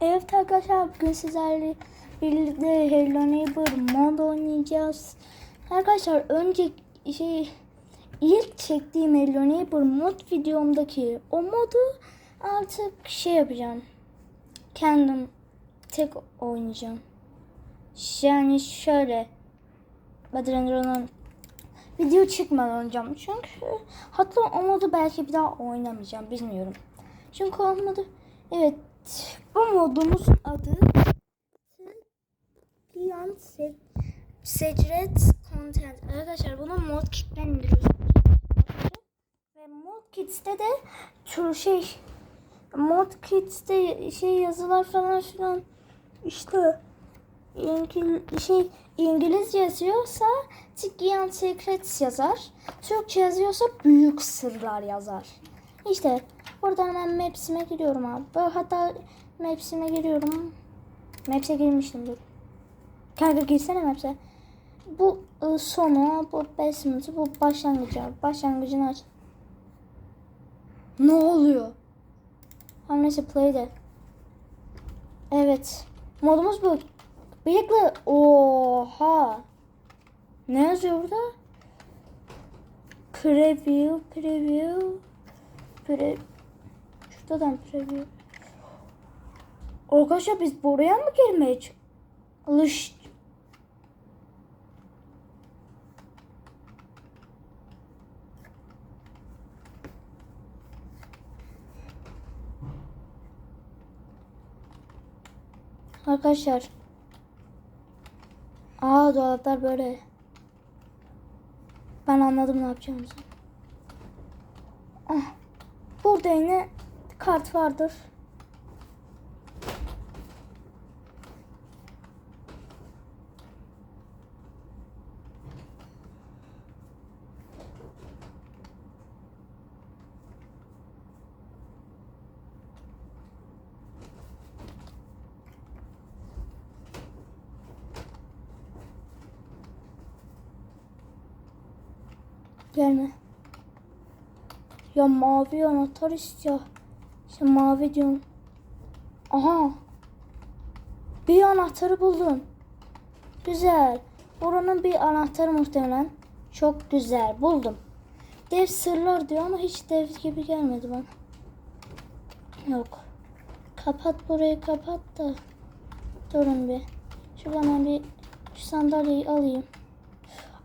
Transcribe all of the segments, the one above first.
Evet arkadaşlar bugün sizlerle birlikte Hello Neighbor mod oynayacağız. Arkadaşlar önce şey ilk çektiğim Hello Neighbor mod videomdaki o modu artık şey yapacağım. Kendim tek oynayacağım. Yani şöyle Badrenro'nun video çıkmadan oynayacağım. Çünkü hatta o modu belki bir daha oynamayacağım bilmiyorum. Çünkü olmadı. Evet bu modumuzun adı Se Secret Content. Arkadaşlar bunu mod kit'ten. Ve mod kit'te de tür şey mod kit'te şey yazılar falan filan işte İngil şey İngilizce yazıyorsa Tikian Secrets yazar. Türkçe yazıyorsa büyük sırlar yazar. İşte buradan hemen Maps'ime giriyorum abi. Hatta Maps'ime giriyorum. Maps'e girmiştim dur. Kanka girsene Maps'e. Bu ı, sonu, bu basement'ı, bu başlangıcı. Başlangıcını aç. Ne oluyor? Tamam neyse play de. Evet. Modumuz bu. Bıyıklı. Oha. Ne yazıyor burada? Preview, preview. Pre... Şuradan preview. Arkadaşlar biz buraya mı girmeye ç- Alış... Arkadaşlar. Aa dolaplar böyle. Ben anladım ne yapacağımızı. Ah, burada yine kart vardır. Gelme. Ya mavi anahtar istiyor. İşte mavi diyorum. Aha. Bir anahtarı buldum. Güzel. Buranın bir anahtarı muhtemelen. Çok güzel. Buldum. Dev sırlar diyor ama hiç dev gibi gelmedi bana. Yok. Kapat burayı kapat da. Durun bir. Şuradan ben bir şu sandalyeyi alayım.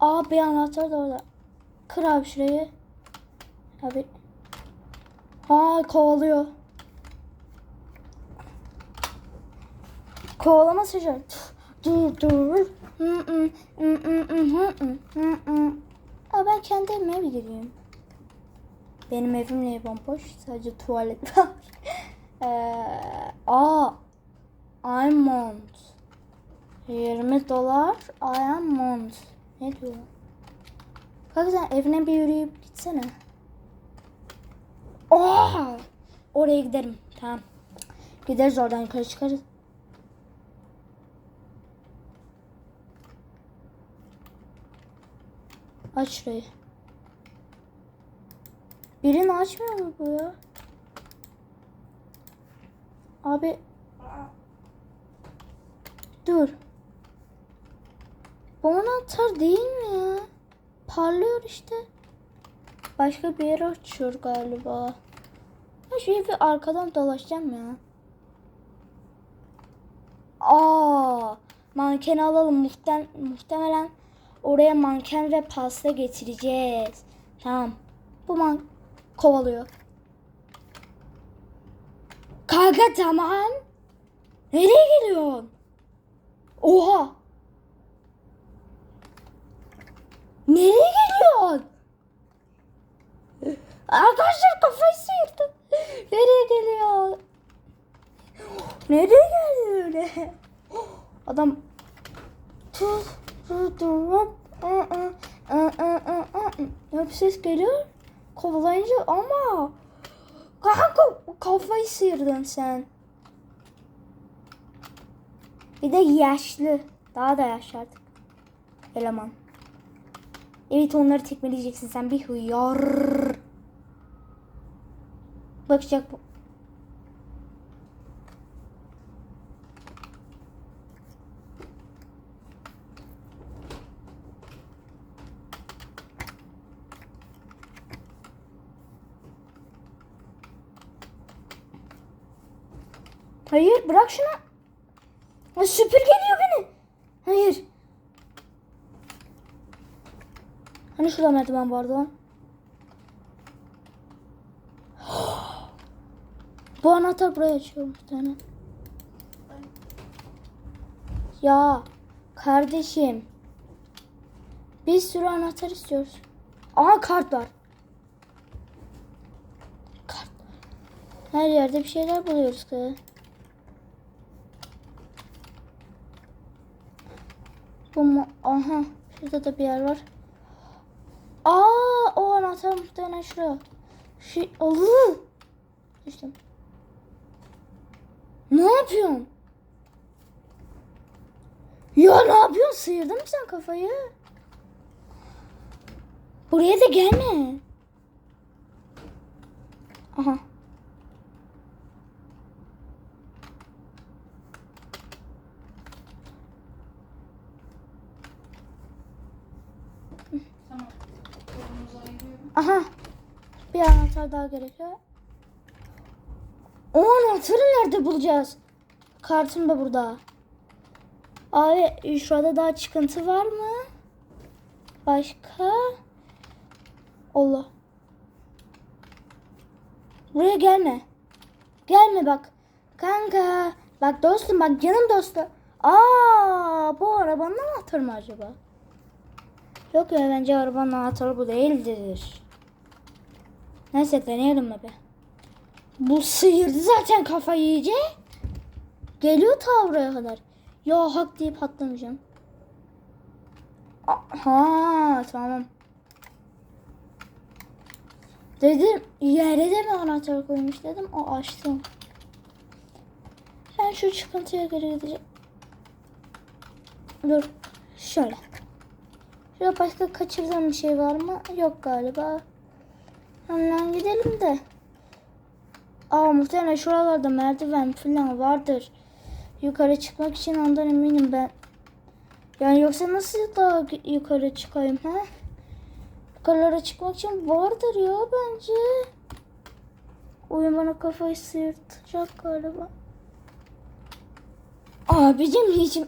Aa bir anahtar da orada. Kır abi şurayı. Abi. Aa kovalıyor. Kovalama sıcak. Dur dur. Aa, ben kendi evime bir gireyim. Benim evim niye bomboş? Sadece tuvalet var. ee, aa. Almond. 20 dolar. Almond. Ne diyor? Kanka sen evine bir yürüyüp gitsene. Oha! Oraya giderim. Tamam. Gideriz oradan yukarı çıkarız. Aç şurayı. Birini açmıyor mu bu ya? Abi. Dur. Bu anahtar değil mi ya? Parlıyor işte. Başka bir yere açıyor galiba. Ben şu evi arkadan dolaşacağım ya. Aa, manken alalım. Muhtem muhtemelen oraya manken ve pasta getireceğiz. Tamam. Bu man kovalıyor. Kanka tamam. Nereye geliyorsun? Oha. Nereye geliyorsun? Arkadaşlar kafayı sıyırdı. Nereye geliyor? Nereye geldi öyle? Adam ya bir ses geliyor. Kovalayınca ama kanka kafayı sıyırdın sen. Bir de yaşlı. Daha da yaşlı artık. Eleman. Evet onları tekmeleyeceksin sen bir hıyar. Bakacak bu. Hayır bırak şunu. Ha, süpür geliyor beni. Hayır. Hani şurada merdiven vardı? Bu anahtar buraya açıyor bir tane. Ya kardeşim. Bir sürü anahtar istiyoruz. Aha kart var. Kart. Her yerde bir şeyler buluyoruz ki. Bu mu? Aha. Şurada da bir yer var. Aa, o anahtar muhtemelen şuraya. Şu, Allah. Düştüm. Ne yapıyorsun? Ya ne yapıyorsun? Sıyırdın mı sen kafayı? Buraya da gelme. Aha. Aha. Bir anahtar daha gerekiyor. O anahtarı nerede bulacağız? Kartım da burada. Abi şurada daha çıkıntı var mı? Başka? Allah. Buraya gelme. Gelme bak. Kanka. Bak dostum bak canım dostum. Aa, bu arabanın anahtarı mı acaba? Yok ya bence arabanın anahtarı bu değildir. Neyse deneyelim abi. Bu sıyırdı zaten kafayı iyice. Geliyor ta buraya kadar. Ya hak deyip atlamayacağım. Aha tamam. Dedim yere de mi anahtar koymuş dedim. O açtım. Ben şu çıkıntıya geri gideceğim. Dur. Şöyle. Şurada başka kaçırdığım bir şey var mı? Yok galiba. Hemen gidelim de. Aa muhtemelen şuralarda merdiven falan vardır. Yukarı çıkmak için ondan eminim ben. Yani yoksa nasıl daha yukarı çıkayım ha? Yukarılara çıkmak için vardır ya bence. Oyun bana kafayı sıyırtacak galiba. Abicim hiç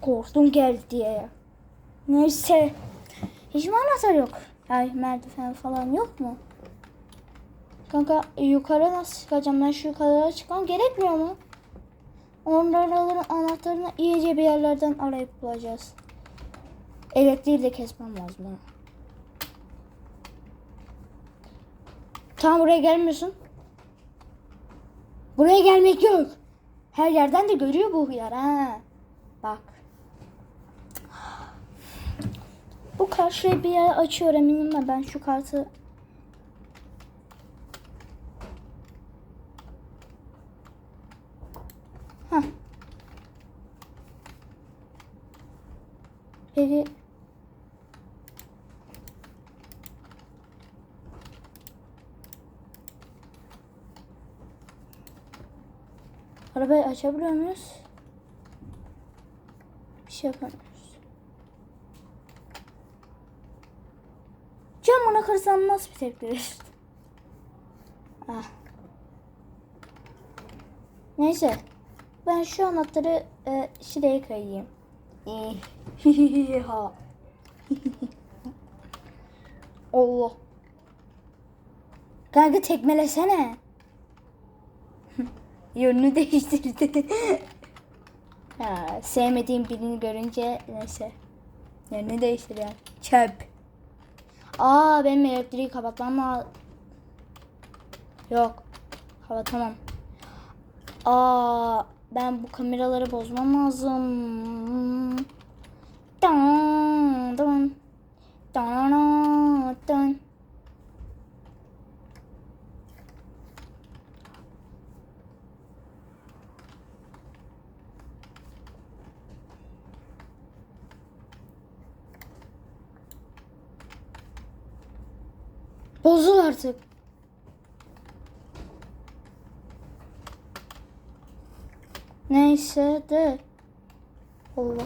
korktum geldi diye. Neyse. Hiç mi anahtar yok? Ay merdiven falan yok mu? Kanka yukarı nasıl çıkacağım? Ben şu yukarılara çıkmam gerekmiyor mu? Onların anahtarını iyice bir yerlerden arayıp bulacağız. Elektriği de kesmem lazım. Tam buraya gelmiyorsun. Buraya gelmek yok. Her yerden de görüyor bu hıyar ha. Bak. Bu karşıya bir yer açıyor eminim ben. Şu kartı Heh. Peki Arabayı açabiliyor muyuz? Bir şey yapamıyoruz. Camına kırsam nasıl bir tepki verir? Ah. Neyse. Ben şu anahtarı e, şuraya koyayım. Allah. Kanka tekmelesene. Yönünü değiştirdi. ha, sevmediğim birini görünce neyse. Yönünü değiştiriyor. Çöp. Aa benim elektriği kapatmam lazım. Yok. Kapatamam. Aa ben bu kameraları bozmam lazım. Dun, dun. Dun, Bozul artık. Neyse de. Allah.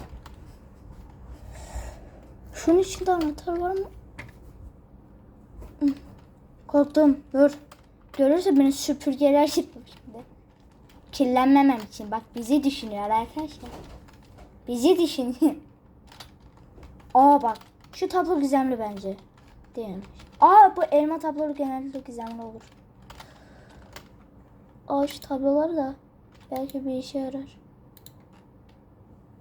Şunun içinde anahtar var mı? Korktum. Dur. Görürse beni süpürgeler şimdi. kirlenmemem için. Bak bizi düşünüyor arkadaşlar. Bizi düşünüyor. Aa bak şu tablo gizemli bence. Değilmiş. Aa bu elma tabloları genellikle gizemli olur. Aa şu tabloları da belki bir işe yarar.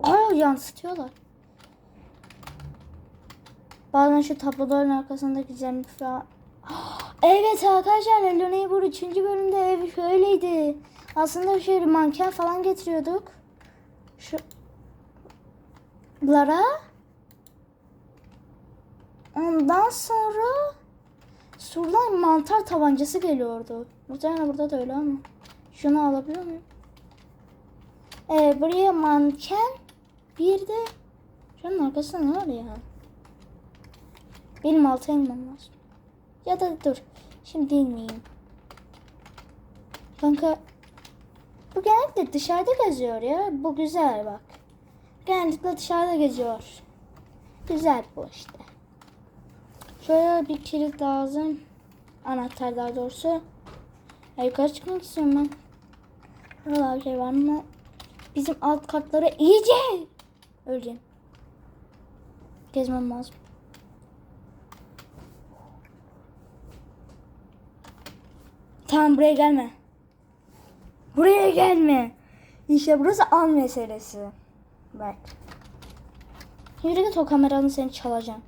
Aa yansıtıyorlar. Bazen şu tabloların arkasında gizemli falan. Evet arkadaşlar Hello Neighbor 3. bölümde ev şöyleydi. Aslında şöyle manken falan getiriyorduk. Şu Lara. Ondan sonra Surdan mantar tabancası geliyordu. Muhtemelen burada da öyle ama. Şunu alabiliyor muyum? Ee, buraya manken bir de şunun arkasında ne var ya? Benim altı elmam lazım. Ya da dur. Şimdi inmeyeyim. Kanka bu genellikle dışarıda geziyor ya. Bu güzel bak. Genellikle dışarıda geziyor. Güzel bu işte. Şöyle bir kilit lazım. Anahtar daha doğrusu. Ya yukarı çıkmak istiyorum ben. Şurada bir şey var mı? Bizim alt katlara iyice öleceğim. Gezmem lazım. Tamam buraya gelme. Buraya gelme. İşte burası an meselesi. Bak. Yürü git o kameranı seni çalacağım.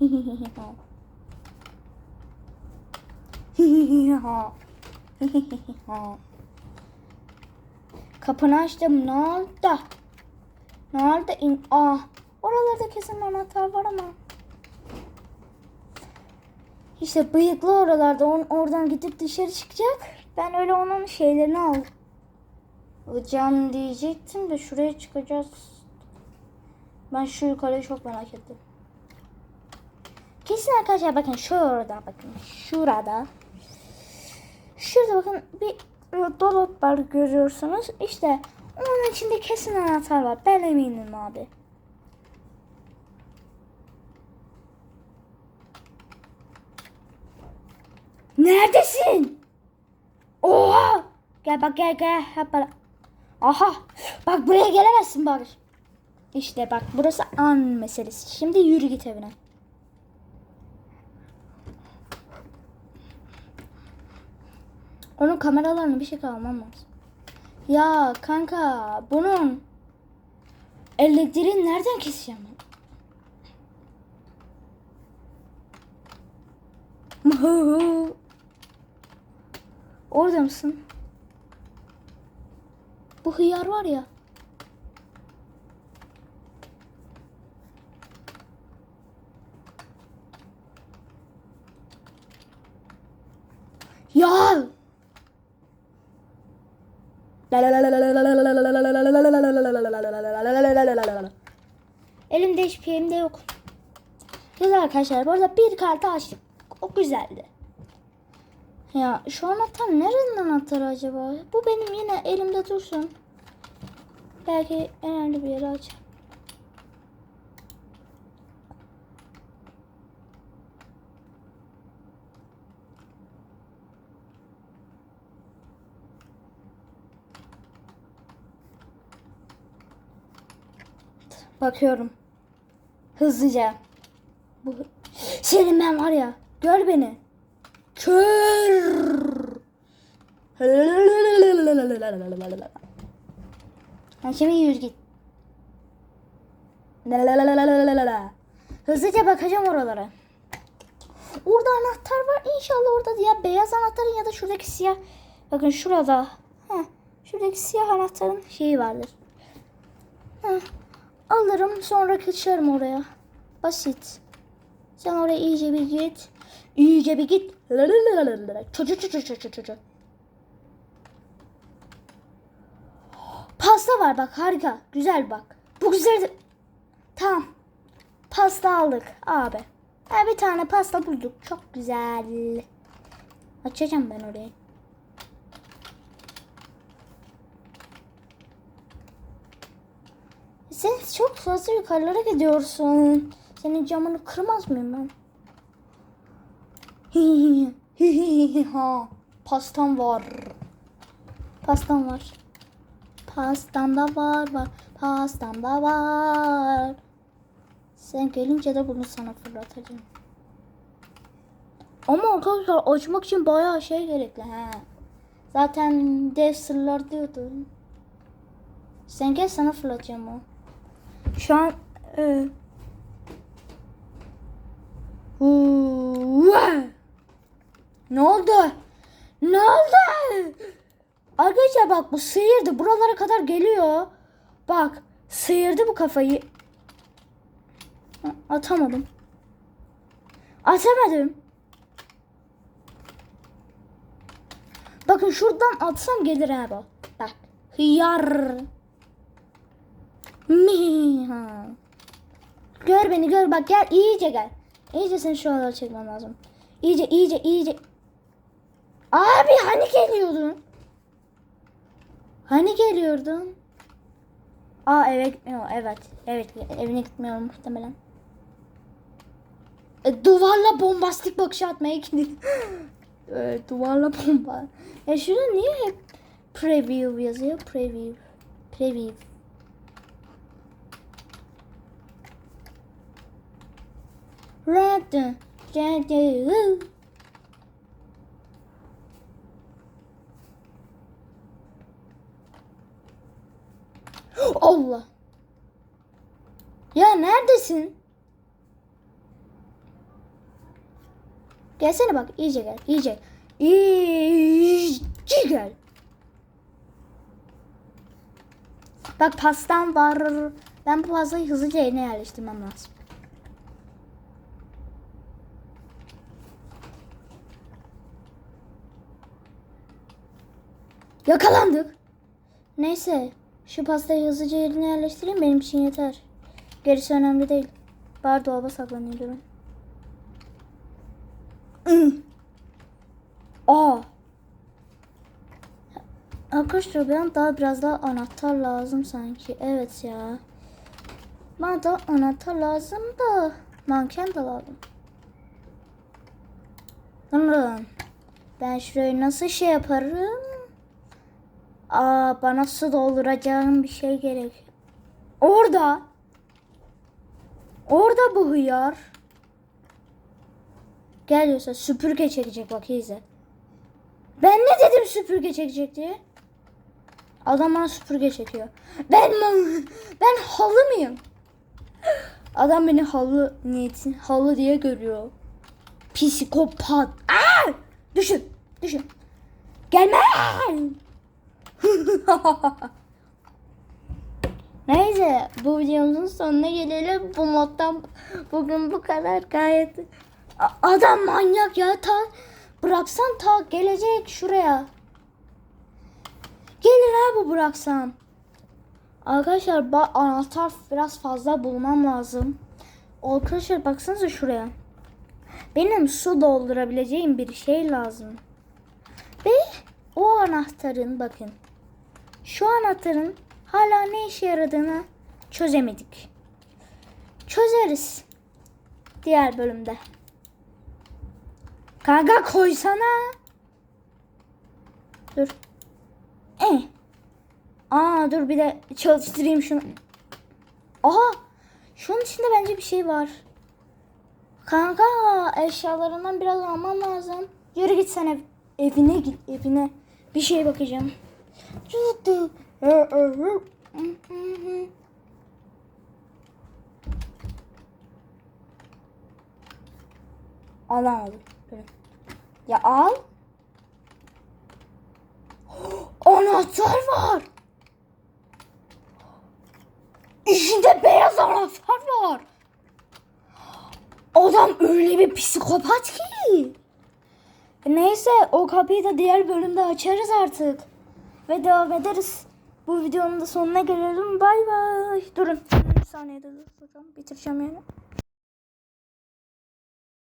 Kapını açtım. Ne oldu? Ne oldu? İn Aa, oralarda kesin anahtar var ama. İşte bıyıklı oralarda. On, oradan gidip dışarı çıkacak. Ben öyle onun şeylerini al. Alacağım diyecektim de şuraya çıkacağız. Ben şu yukarıyı çok merak ettim. Kesin arkadaşlar bakın şurada bakın. Şurada. Şurada bakın bir dolap var görüyorsunuz. İşte onun içinde kesin anahtar var. Ben eminim abi. Neredesin? Oha! Gel bak gel gel. Hep bana. Aha! Bak buraya gelemezsin bak. İşte bak burası an meselesi. Şimdi yürü git evine. Onun kameralarını bir şey almam lazım. Ya kanka bunun elektriğini nereden keseceğim ben? Orada mısın? Bu hıyar var. Ya! Elimde hiçbir şeyim de yok. Güzel arkadaşlar. Bu arada bir kartı açtık. O güzeldi. Ya şu anahtar nerenin anahtarı acaba? Bu benim yine elimde dursun. Belki önemli bir yere aç. Bakıyorum. Hızlıca. Bu senin ben var ya. Gör beni. Kör. Ha, şimdi yürü git. Hızlıca bakacağım oralara. Orada anahtar var. İnşallah orada ya beyaz anahtarın ya da şuradaki siyah. Bakın şurada. Heh, şuradaki siyah anahtarın şeyi vardır. Heh, alırım sonra kaçarım oraya. Basit. Sen oraya iyice bir git. İyice bir git. Çocuğu çocuğu çocuğu çocuğu. Pasta var bak harika. Güzel bak. Bu güzel. Tamam. Pasta aldık abi. Ha, bir tane pasta bulduk. Çok güzel. Açacağım ben orayı. Sen çok fazla yukarılara gidiyorsun. Senin camını kırmaz mıyım ben? ha, pastam var. Pastam var. Pastam da var var. Pastam da var. Sen gelince de bunu sana fırlatacağım. Ama arkadaşlar açmak için bayağı şey gerekli he. Zaten dev sırlar diyordu. Sen gel sana fırlatacağım o. Şu an e, ne oldu? Ne oldu? Arkadaşlar bak bu sıyırdı. Buralara kadar geliyor. Bak sıyırdı bu kafayı. Atamadım. Atamadım. Bakın şuradan atsam gelir ha bu. Bak. Hıyar. Miha. Gör beni gör bak gel iyice gel. İyice seni şu anda çekmem lazım. İyice iyice iyice. Abi hani geliyordun? Hani geliyordun? Aa eve gitmiyor. Evet. Evet evine gitmiyorum muhtemelen. E, duvarla bombastik bakış atmaya gidiyor. e, duvarla bomba. Ya şurada niye hep preview yazıyor? Preview. Preview. Allah. Ya neredesin? Gelsene bak iyice gel. iyice. İyice gel. Bak pastam var. Ben bu pastayı hızlıca yerine yerleştirmem lazım. Yakalandık. Neyse. Şu pastayı hızlıca yerine yerleştireyim benim için yeter. Gerisi önemli değil. Bar dolaba saklanıyor ben. Ih. Aa. Arkadaşlar ben daha biraz daha anahtar lazım sanki. Evet ya. Bana da anahtar lazım da manken de lazım. Durun. Ben şurayı nasıl şey yaparım? Aa bana su dolduracağım bir şey gerek. Orada. Orada bu hıyar. Geliyorsa süpürge çekecek bak izle. Ben ne dedim süpürge çekecek diye? Adam bana süpürge çekiyor. Ben ben halı mıyım? Adam beni halı niyetin halı diye görüyor. Psikopat. Aa! Düşün. Düşün. Gelme. Neyse bu videomuzun sonuna gelelim. Bu moddan bugün bu kadar gayet adam manyak ya ta bıraksan ta gelecek şuraya. Gelir ha bu bıraksam. Arkadaşlar ba- anahtar biraz fazla bulmam lazım. Arkadaşlar baksanıza şuraya. Benim su doldurabileceğim bir şey lazım. Ve o anahtarın bakın. Şu anahtarın hala ne işe yaradığını çözemedik. Çözeriz. Diğer bölümde. Kanka koysana. Dur. Eh. Aa dur bir de çalıştırayım şunu. Aha. Şunun içinde bence bir şey var. Kanka eşyalarından biraz almam lazım. Yürü git sen ev, evine git evine. Bir şeye bakacağım. Alamadım. Ya al. Anahtar var. İçinde beyaz anahtar var. Adam öyle bir psikopat ki. Neyse o kapıyı da diğer bölümde açarız artık. Ve devam ederiz. Bu videonun da sonuna gelelim. Bay bay. Durun. Bir saniyede dur. Bitireceğim yani.